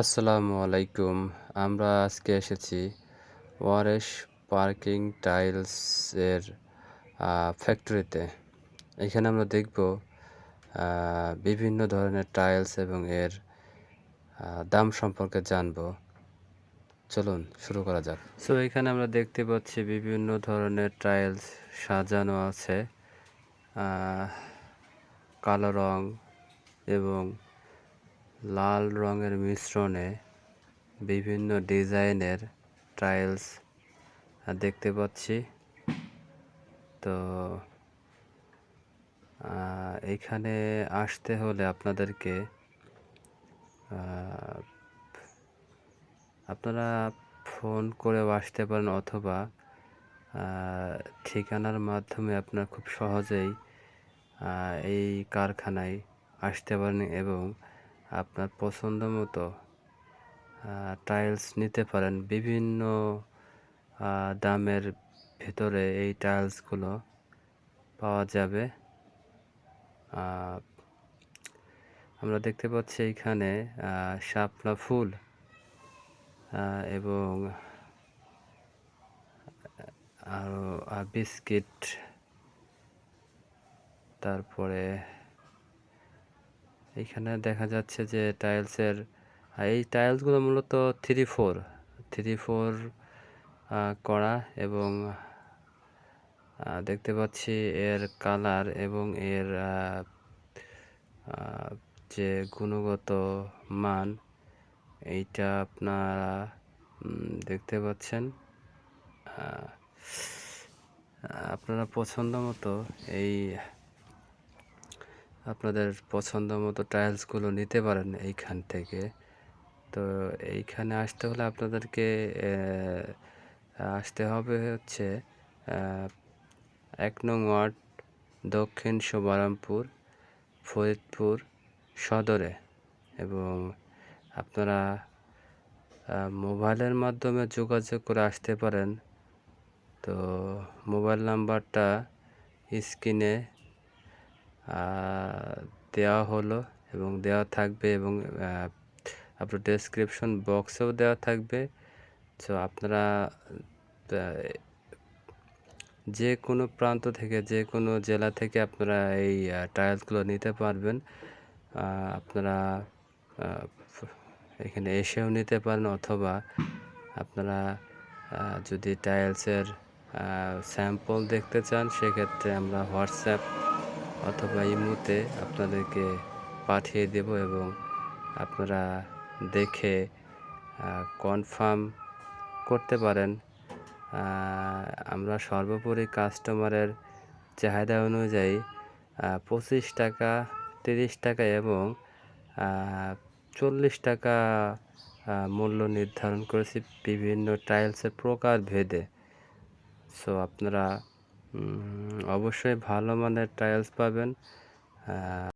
আসসালামু আলাইকুম। আমরা আজকে এসেছি ওয়ারেশ পার্কিং টাইলস এর ফ্যাক্টরিতে। এখানে আমরা দেখব বিভিন্ন ধরনের টাইলস এবং এর দাম সম্পর্কে জানব। চলুন, শুরু করা যাক। সো এখানে আমরা দেখতে পাচ্ছি বিভিন্ন ধরনের টাইলস সাজানো আছে কালো রং এবং লাল রঙের মিশ্রণে বিভিন্ন ডিজাইনের টাইলস দেখতে পাচ্ছি। তো এখানে আসতে হলে আপনাদেরকে আপনারা ফোন করেও আসতে পারেন অথবা ঠিকানার মাধ্যমে আপনার খুব সহজেই এই কারখানায় আসতে পারেন এবং আপনার পছন্দ মতো টাইলস নিতে পারেন। বিভিন্ন দামের ভেতরে এই টাইলসগুলো পাওয়া যাবে। আমরা দেখতে পাচ্ছি এইখানে শাপলা ফুল এবং আরও বিস্কিট, তারপরে এখানে দেখা যাচ্ছে যে টাইলসের এই টাইলসগুলো মূলত থ্রি ফোর থ্রি ফোর করা এবং দেখতে পাচ্ছি এর কালার এবং এর যে গুণগত মান, এইটা আপনারা দেখতে পাচ্ছেন। আপনারা পছন্দ মতো এই আপনাদের পছন্দ মতো টাইলসগুলো নিতে পারেন এইখান থেকে। তো এইখানে আসতে হলে আপনাদেরকে আসতে হবে হচ্ছে এক নং ওয়ার্ড, দক্ষিণ শুভারামপুর ফরিদপুর সদরে। এবং আপনারা মোবাইলের মাধ্যমে যোগাযোগ করে আসতে পারেন। তো মোবাইল নাম্বারটা স্ক্রিনে দেওয়া হলো এবং দেওয়া থাকবে এবং আপনার ডেসক্রিপশন বক্সেও দেওয়া থাকবে। তো আপনারা যে কোনো প্রান্ত থেকে, যে কোনো জেলা থেকে আপনারা এই টাইলসগুলো নিতে পারবেন। আপনারা এখানে এসেও নিতে পারেন অথবা আপনারা যদি টাইলসের স্যাম্পল দেখতে চান, সেক্ষেত্রে আমরা হোয়াটসঅ্যাপ অথবা ইমুতে আপনাদেরকে পাঠিয়ে দেব এবং আপনারা দেখে কনফার্ম করতে পারেন। আমরা সর্বোপরি কাস্টমারের চাহিদা অনুযায়ী পঁচিশ টাকা, তিরিশ টাকা এবং চল্লিশ টাকা মূল্য নির্ধারণ করেছি বিভিন্ন টাইলসের প্রকার ভেদে সো আপনারা অবশ্যই ভালো মানের টাইলস পাবেন।